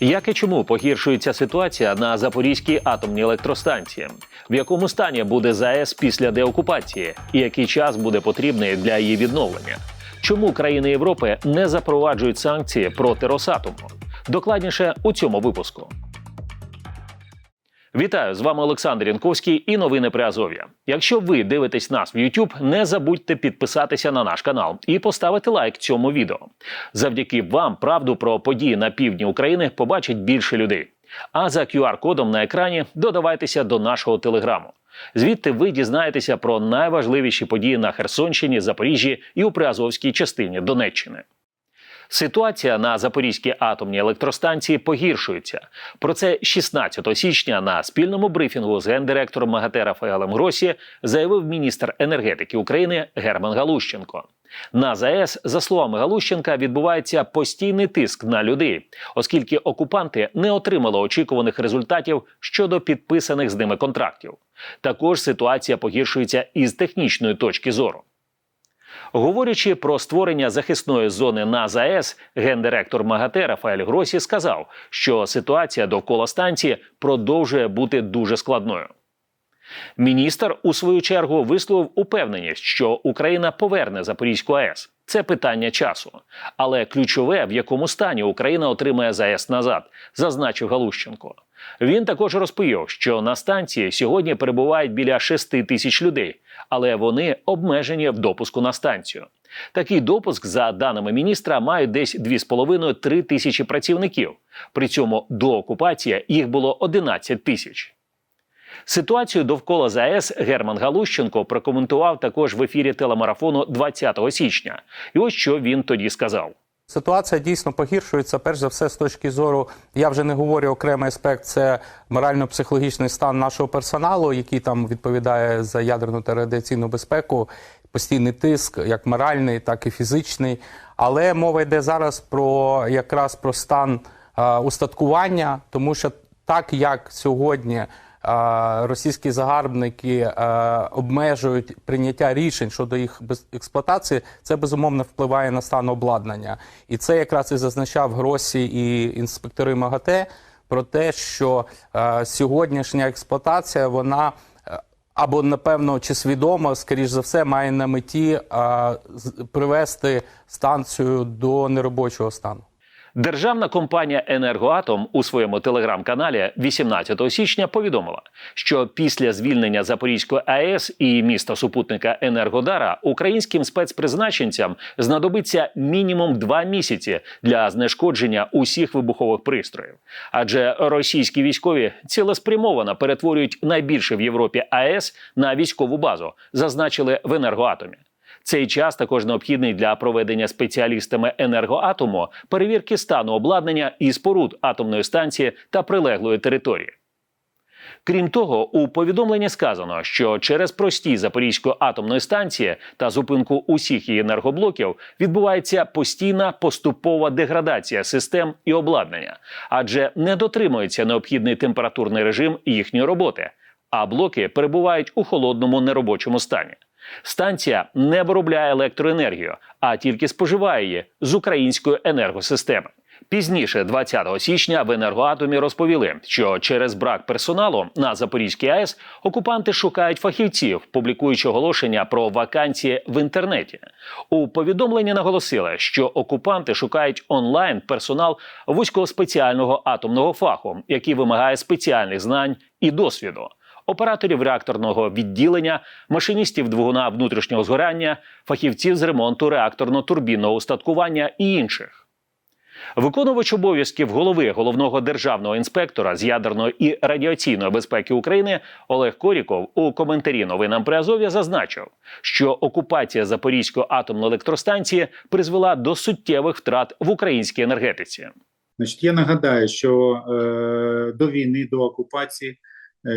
Як і чому погіршується ситуація на Запорізькій атомній електростанції? В якому стані буде ЗАЕС після деокупації? І який час буде потрібний для її відновлення? Чому країни Європи не запроваджують санкції проти Росатому? Докладніше у цьому випуску. Вітаю з вами Олександр Янковський і новини при Азов'я. Якщо ви дивитесь нас в YouTube, не забудьте підписатися на наш канал і поставити лайк цьому відео. Завдяки вам правду про події на півдні України побачить більше людей. А за QR-кодом на екрані додавайтеся до нашого телеграму. Звідти ви дізнаєтеся про найважливіші події на Херсонщині, Запоріжжі і у Приазовській частині Донеччини. Ситуація на Запорізькій атомній електростанції погіршується. Про це 16 січня на спільному брифінгу з гендиректором МАГАТЕ Рафаелем Гросі заявив міністр енергетики України Герман Галущенко. На ЗАЕС, за словами Галущенка, відбувається постійний тиск на людей, оскільки окупанти не отримали очікуваних результатів щодо підписаних з ними контрактів. Також ситуація погіршується із технічної точки зору. Говорячи про створення захисної зони на ЗАЕС, гендиректор МАГАТЕ Рафаель Гросі сказав, що ситуація довкола станції продовжує бути дуже складною. Міністр у свою чергу висловив упевненість, що Україна поверне Запорізьку АЕС. Це питання часу. Але ключове, в якому стані Україна отримає ЗАЕС назад, зазначив Галущенко. Він також розповів, що на станції сьогодні перебувають біля 6 тисяч людей, але вони обмежені в допуску на станцію. Такий допуск, за даними міністра, мають десь 2,5-3 тисячі працівників. При цьому до окупації їх було 11 тисяч. Ситуацію довкола ЗАЕС Герман Галущенко прокоментував також в ефірі телемарафону 20 січня. І ось що він тоді сказав. Ситуація дійсно погіршується. Перш за все, з точки зору, я вже не говорю окремий аспект, це морально-психологічний стан нашого персоналу, який там відповідає за ядерну та радіаційну безпеку, постійний тиск, як моральний, так і фізичний. Але мова йде зараз про якраз про стан е, устаткування, тому що так як сьогодні. Російські загарбники е, обмежують прийняття рішень щодо їх експлуатації, це безумовно впливає на стан обладнання. І це якраз і зазначав Гросі і інспектори МАГАТЕ про те, що е, сьогоднішня експлуатація вона е, або напевно чи свідомо, скоріш за все, має на меті з- привести станцію до неробочого стану. Державна компанія Енергоатом у своєму телеграм-каналі 18 січня повідомила, що після звільнення Запорізької АЕС і міста супутника Енергодара українським спецпризначенцям знадобиться мінімум два місяці для знешкодження усіх вибухових пристроїв. Адже російські військові цілеспрямовано перетворюють найбільше в Європі АЕС на військову базу, зазначили в енергоатомі. Цей час також необхідний для проведення спеціалістами енергоатому перевірки стану обладнання і споруд атомної станції та прилеглої території. Крім того, у повідомленні сказано, що через простій Запорізької атомної станції та зупинку усіх її енергоблоків відбувається постійна поступова деградація систем і обладнання, адже не дотримується необхідний температурний режим їхньої роботи, а блоки перебувають у холодному неробочому стані. Станція не виробляє електроенергію, а тільки споживає її з української енергосистеми. Пізніше, 20 січня, в енергоатомі розповіли, що через брак персоналу на Запорізькій АЕС окупанти шукають фахівців, публікуючи оголошення про вакансії в інтернеті. У повідомленні наголосили, що окупанти шукають онлайн персонал вузького спеціального атомного фаху, який вимагає спеціальних знань і досвіду операторів реакторного відділення, машиністів двигуна внутрішнього згорання, фахівців з ремонту реакторно-турбінного устаткування і інших. Виконувач обов'язків голови головного державного інспектора з ядерної і радіаційної безпеки України Олег Коріков у коментарі новинам при Азов'я зазначив, що окупація Запорізької атомної електростанції призвела до суттєвих втрат в українській енергетиці. Значить, я нагадаю, що е, до війни, до окупації,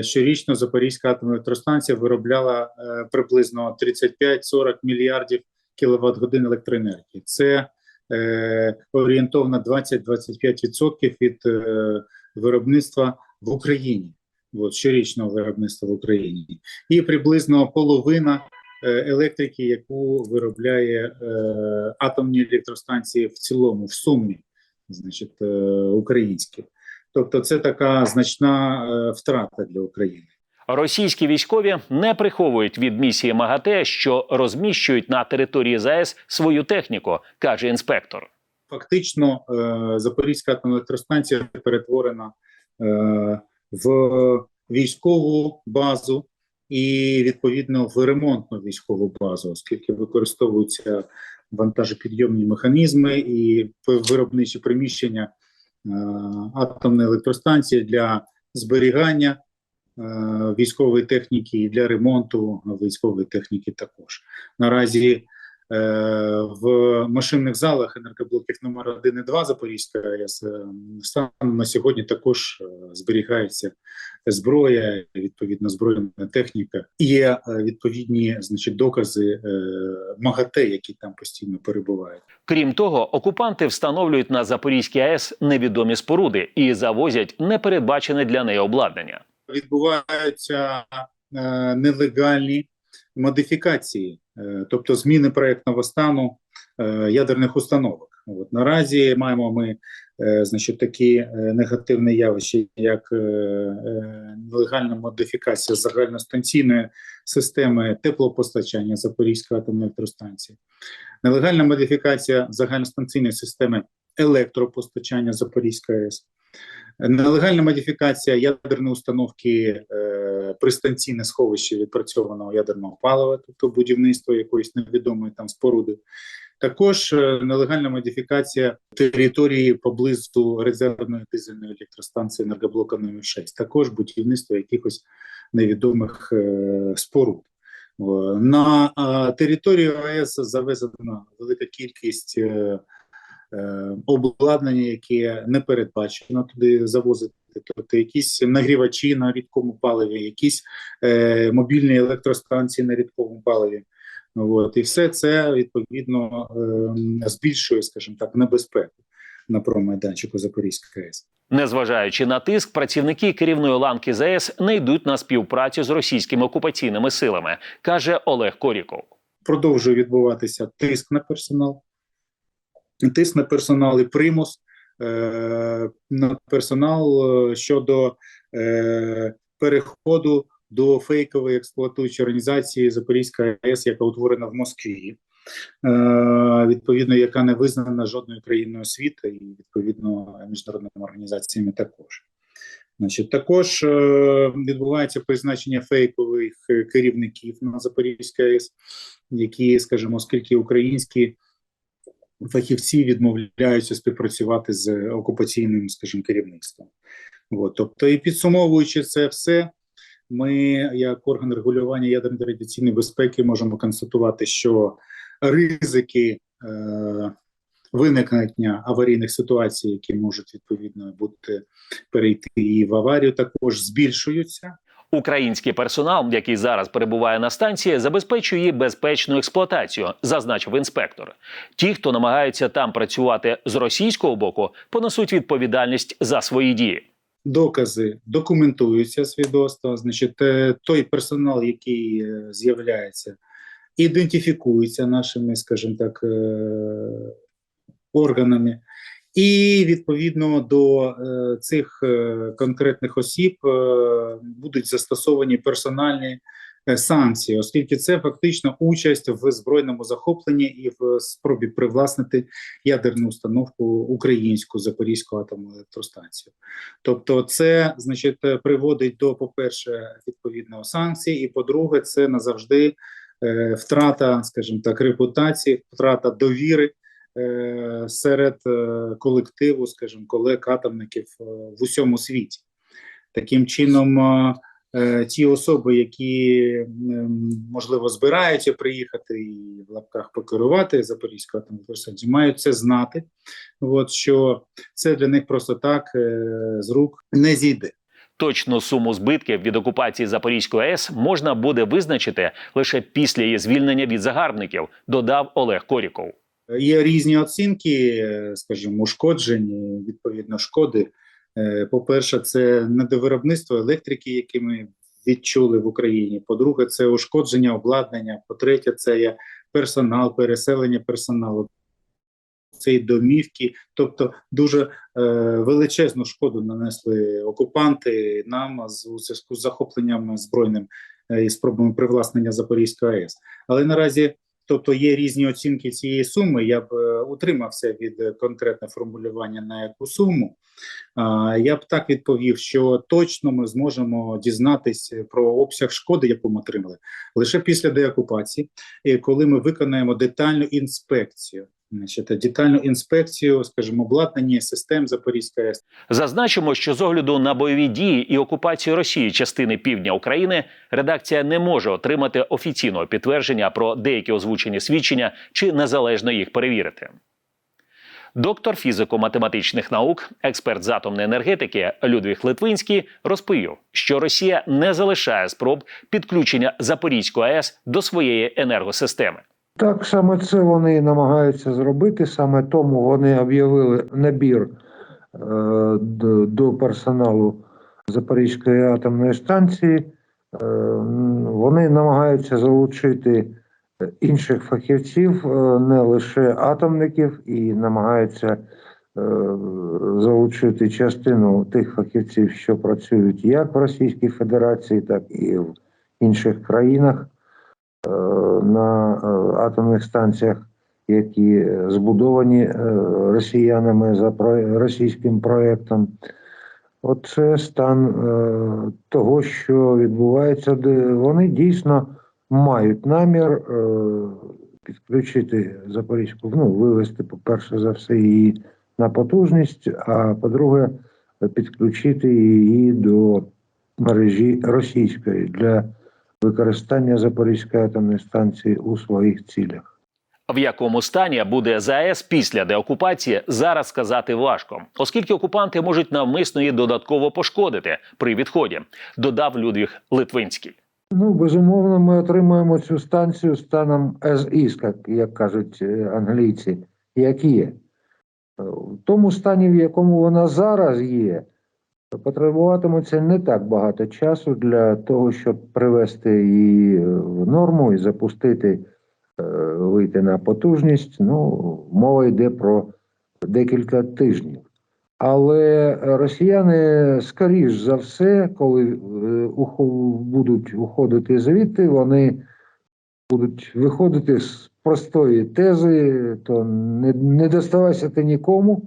щорічно Запорізька атомна електростанція виробляла е, приблизно 35-40 мільярдів кіловат годин електроенергії. Це е, орієнтовно 20-25% від е, виробництва в Україні, от, щорічного виробництва в Україні, і приблизно половина е, електрики, яку виробляє е, атомні електростанції в цілому, в сумі. значить, е, українські. Тобто, це така значна е, втрата для України. Російські військові не приховують від місії МАГАТЕ, що розміщують на території ЗАЕС свою техніку, каже інспектор. Фактично, е, Запорізька атомна електростанція перетворена е, в військову базу і відповідно в ремонтну військову базу, оскільки використовуються вантажопідйомні механізми і виробничі приміщення атомної електростанції для зберігання е, військової техніки і для ремонту військової техніки також. Наразі е, в машинних залах енергоблоків номер 1 і 2 Запорізька АЕС е, станом на сьогодні також е, зберігається зброя, відповідно збройна техніка. І Є е, відповідні значить, докази е, МАГАТЕ, які там постійно перебувають. Крім того, окупанти встановлюють на Запорізькій АЕС невідомі споруди і завозять непередбачене для неї обладнання. відбуваються е, нелегальні модифікації, е, тобто зміни проектного стану е, ядерних установок. От наразі маємо ми е, значить, такі негативні явища, як нелегальна модифікація загальностанційної системи теплопостачання Запорізької атомної електростанції, нелегальна модифікація загальностанційної системи електропостачання Запорізької АЕС, Нелегальна модифікація ядерної установки е, пристанційне сховище відпрацьованого ядерного палива, тобто будівництво якоїсь невідомої там споруди. Також е, нелегальна модифікація території поблизу резервної дизельної електростанції енергоблока номер 6 також будівництво якихось невідомих е, споруд. На е, територію АЕС завезена велика кількість е, е, обладнання, яке не передбачено туди завозити, тобто якісь нагрівачі на рідкому паливі, якісь е, мобільні електростанції на рідкому паливі. От, і все це відповідно е, збільшує, скажімо так, небезпеку на промайданчику Запорізької АЕС. Незважаючи на тиск, працівники керівної ланки ЗАЕС не йдуть на співпрацю з російськими окупаційними силами, каже Олег Коріков. продовжує відбуватися тиск на персонал, тиск на персонал і примус е, на персонал е, щодо е, переходу до фейкової експлуатуючої організації Запорізька АЕС, яка утворена в Москві. Відповідно, яка не визнана жодною країною світу і відповідно міжнародними організаціями також. Значить, також відбувається призначення фейкових керівників на Запорізькій АЕС, які, скажімо, оскільки українські фахівці відмовляються співпрацювати з окупаційним, скажімо, керівництвом. От, тобто, і підсумовуючи це все, ми, як орган регулювання ядерної та радіаційної безпеки, можемо констатувати, що ризики е, виникнення аварійних ситуацій, які можуть відповідно бути перейти і в аварію, також збільшуються. Український персонал, який зараз перебуває на станції, забезпечує її безпечну експлуатацію, зазначив інспектор. Ті, хто намагаються там працювати з російського боку, понесуть відповідальність за свої дії. докази документуються свідоцтва, значить, е, той персонал, який е, з'являється, ідентифікується нашими, скажімо так, е, органами, і відповідно до е, цих е, конкретних осіб е, будуть застосовані персональні е, санкції, оскільки це фактично участь в збройному захопленні і в спробі привласнити ядерну установку українську Запорізьку атомну електростанцію. Тобто, це значить приводить до, по-перше, відповідного санкцій, і по-друге, це назавжди е, втрата, скажімо так, репутації, втрата довіри серед е, колективу, скажімо, колег атомників е, в усьому світі. Таким чином, е, е, ті особи, які ем, можливо збираються приїхати і в лапках покерувати Запорізькою електростанцією, мають це знати. От що це для них просто так е, з рук не зійде. Точну суму збитків від окупації Запорізької АЕС можна буде визначити лише після її звільнення від загарбників, додав Олег Коріков. Є різні оцінки, скажімо, ушкоджень, відповідно, шкоди. Е, По-перше, це недовиробництво електрики, яке ми відчули в Україні. По-друге, це ушкодження обладнання. По-третє, це є персонал, переселення персоналу. це і домівки. Тобто дуже е, величезну шкоду нанесли окупанти нам з у зв'язку з захопленням збройним е, і спробами привласнення Запорізької АЕС. Але наразі, тобто, є різні оцінки цієї суми. Я б е, утримався від конкретного формулювання на яку суму. Я б так відповів, що точно ми зможемо дізнатись про обсяг шкоди, яку ми отримали, лише після деокупації, коли ми виконаємо детальну інспекцію. Значить, детальну інспекцію, скажімо, обладнання систем Запорізької АЕС. Зазначимо, що з огляду на бойові дії і окупацію Росії частини півдня України редакція не може отримати офіційного підтвердження про деякі озвучені свідчення чи незалежно їх перевірити. Доктор фізико-математичних наук, експерт з атомної енергетики Людвіг Литвинський розповів, що Росія не залишає спроб підключення Запорізької АЕС до своєї енергосистеми. Так, саме це вони намагаються зробити. Саме тому вони об'явили набір е, до, персоналу Запорізької атомної станції. Е, вони намагаються залучити інших фахівців, е, не лише атомників, і намагаються залучити частину тих фахівців, що працюють як в Російській Федерації, так і в інших країнах на е, атомних станціях, які збудовані е, росіянами за російським проєктом. Оце стан е, того, що відбувається, вони дійсно мають намір е, підключити Запорізьку, ну, вивести, по-перше за все, її на потужність, а по-друге, підключити її до мережі російської для використання Запорізької атомної станції у своїх цілях. В якому стані буде ЗАЕС після деокупації, зараз сказати важко, оскільки окупанти можуть навмисно її додатково пошкодити при відході, додав Людвіг Литвинський. Ну, безумовно, ми отримуємо цю станцію станом as is, як, як кажуть е, англійці, як є. Е, В тому стані, в якому вона зараз є, потребуватиметься не так багато часу для того, щоб привести її е, в норму і запустити, е, вийти на потужність. Ну, мова йде про декілька тижнів. Але росіяни, скоріш за все, коли е, будуть уходити звідти, вони будуть виходити з простої тези, то не, не доставайся ти нікому.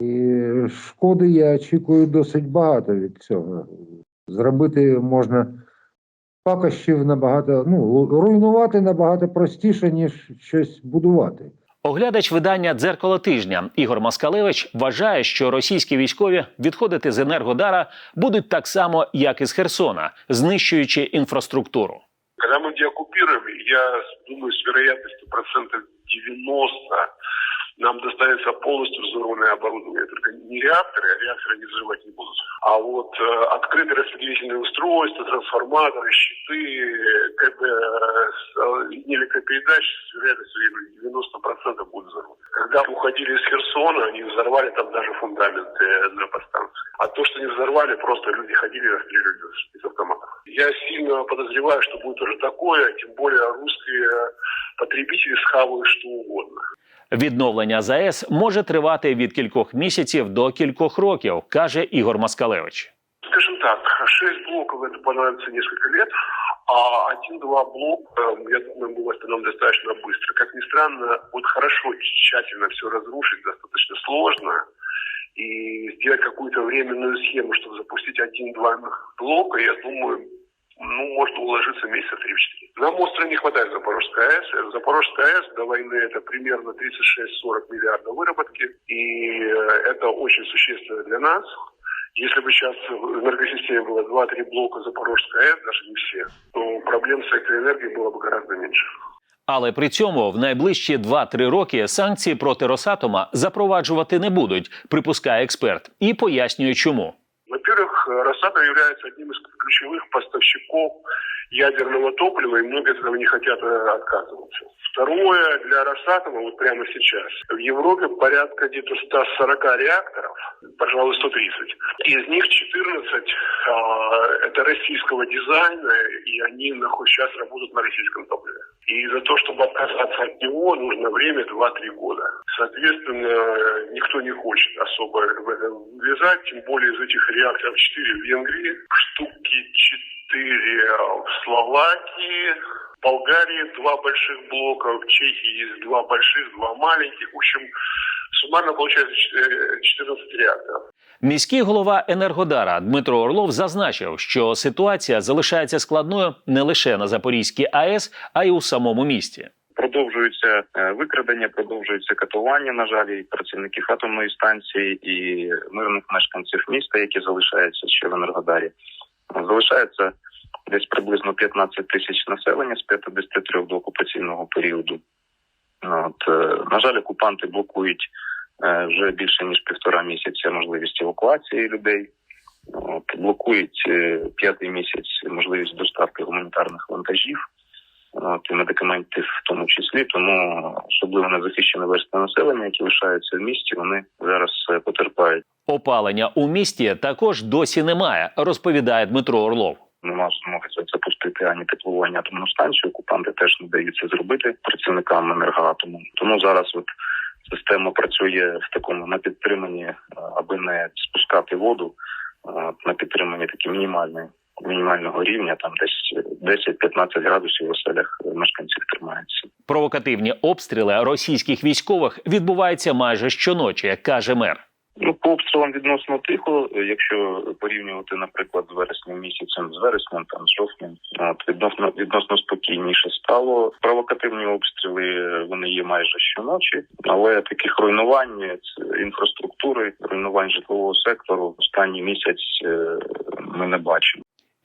І шкоди я очікую досить багато від цього. Зробити можна пакощів набагато, ну, руйнувати набагато простіше, ніж щось будувати. Оглядач видання Дзеркало тижня Ігор Маскалевич вважає, що російські військові відходити з Енергодара будуть так само, як і з Херсона, знищуючи інфраструктуру. Когда мы деоккупируем, я думаю, с вероятностью процентов 90 нам достанется полностью взорванное оборудование. Только не реакторы, а реакторы не взрывать не будут. А вот э, открытые распределительные устройства, трансформаторы, щиты, КБ, э, линии электропередач с вероятностью я говорю, 90% будут взорваны. Когда уходили из Херсона, они взорвали там даже фундаменты энергостанции. А то, что не взорвали, просто люди ходили и расстреливали из автоматов. Я сильно подозреваю, что будет тоже такое, тем более русские потребители схавают что угодно. Відновлення ЗАЕС може тривати від кількох місяців до кількох років, каже Ігор Маскалевич. Скажем так, шесть блоков это понадобится несколько лет, а один-два блока, э, я думаю, мы восстановим достаточно быстро. Как ни странно, вот хорошо, тщательно все разрушить достаточно сложно, и сделать какую-то временную схему, чтобы запустить один-два блока, я думаю, ну, может уложиться месяца 3-4. Нам остро не хватает Запорожской АЭС. Запорожская АЭС до войны это примерно 36-40 миллиардов выработки, и э, это очень существенно для нас. Если бы сейчас в энергосистеме было 2-3 блока Запорожской АЭС, даже не все, то проблем с электроэнергией было бы гораздо меньше. Але при цьому в найближчі 2-3 роки санкції проти Росатома запроваджувати не будуть, припускає експерт, і пояснює, чому. Во-первых, э, Росатом является одним из ключевых поставщиков ядерного топлива, и многие от этого не хотят э, отказываться. Второе, для Росатома вот прямо сейчас в Европе порядка где-то 140 реакторов, пожалуй, 130. Из них 14 а, это российского дизайна, и они нахуй сейчас работают на российском топливе. И за то, чтобы отказаться от него, нужно время 2-3 года. Соответственно, никто не хочет особо в это влезать, тем более из этих реакторов 4 в Венгрии, штуки 4 в Словакии, в Болгарии два больших блока, в Чехии есть два больших, два маленьких. В общем, суммарно получается э, 14 реакторов. Міський голова Енергодара Дмитро Орлов зазначив, що ситуація залишається складною не лише на Запорізькій АЕС, а й у самому місті. Продовжуються е, викрадення, продовжуються катування, на жаль, і працівників атомної станції і мирних мешканців міста, які залишаються ще в Енергодарі. Залишається десь приблизно 15 тисяч населення з 53 до окупаційного періоду. От, е, на жаль, окупанти блокують е, вже більше ніж півтора місяця можливість евакуації людей. От, блокують е, п'ятий місяць можливість доставки гуманітарних вантажів от, і медикаментів в тому числі. Тому особливо незахищені верстви населення, які лишаються в місті, вони зараз е, потерпають. Опалення у місті також досі немає, розповідає Дмитро Орлов. Нема змоги запустити ані теплову, ані атомну станцію. Окупанти теж не дають це зробити працівникам енергоатому. Тому зараз от система працює в такому на підтриманні, е, аби не спускати воду, е, на підтриманні такі мінімальної мінімального рівня, там десь 10-15 градусів в оселях мешканців тримається. Провокативні обстріли російських військових відбуваються майже щоночі, каже мер. Ну, по обстрілам відносно тихо, якщо порівнювати, наприклад, з вереснем місяцем, з вереснем, там з жовтнем, от відносно відносно спокійніше стало. Провокативні обстріли вони є майже щоночі, але таких руйнувань інфраструктури, руйнувань житлового сектору останній місяць е, ми не бачимо.